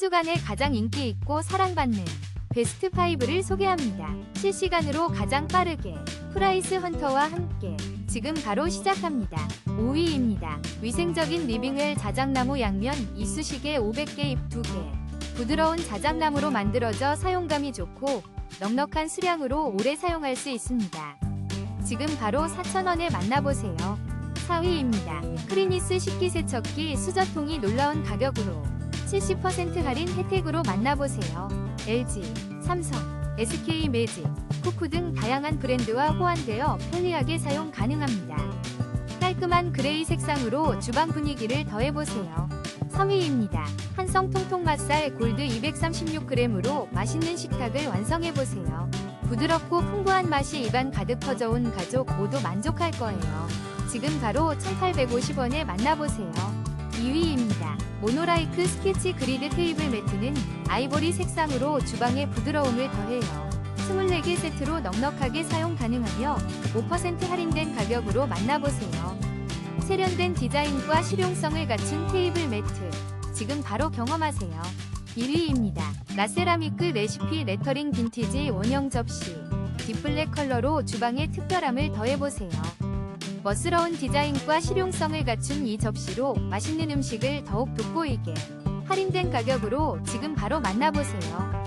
주간에 가장 인기 있고 사랑받는 베스트 5를 소개합니다. 실시간으로 가장 빠르게 프라이스 헌터와 함께 지금 바로 시작합니다. 5위입니다. 위생적인 리빙웰 자작나무 양면 이쑤시개 500개 잎 2개. 부드러운 자작나무로 만들어져 사용감이 좋고 넉넉한 수량으로 오래 사용할 수 있습니다. 지금 바로 4,000원에 만나보세요. 4위입니다. 크리니스 식기세척기 수저통이 놀라운 가격으로 70% 할인 혜택으로 만나보세요. LG, 삼성, SK 매직, 쿠쿠 등 다양한 브랜드와 호환되어 편리하게 사용 가능합니다. 깔끔한 그레이 색상으로 주방 분위기를 더해보세요. 3위입니다. 한성 통통 맛살 골드 236g으로 맛있는 식탁을 완성해보세요. 부드럽고 풍부한 맛이 입안 가득 퍼져온 가족 모두 만족할 거예요. 지금 바로 1850원에 만나보세요. 2위입니다. 모노라이크 스케치 그리드 테이블 매트는 아이보리 색상으로 주방의 부드러움을 더해요. 24개 세트로 넉넉하게 사용 가능하며 5% 할인된 가격으로 만나보세요. 세련된 디자인과 실용성을 갖춘 테이블 매트. 지금 바로 경험하세요. 1위입니다. 라세라미크 레시피 레터링 빈티지 원형 접시. 딥블랙 컬러로 주방의 특별함을 더해보세요. 멋스러운 디자인과 실용성을 갖춘 이 접시로 맛있는 음식을 더욱 돋보이게 할인된 가격으로 지금 바로 만나보세요.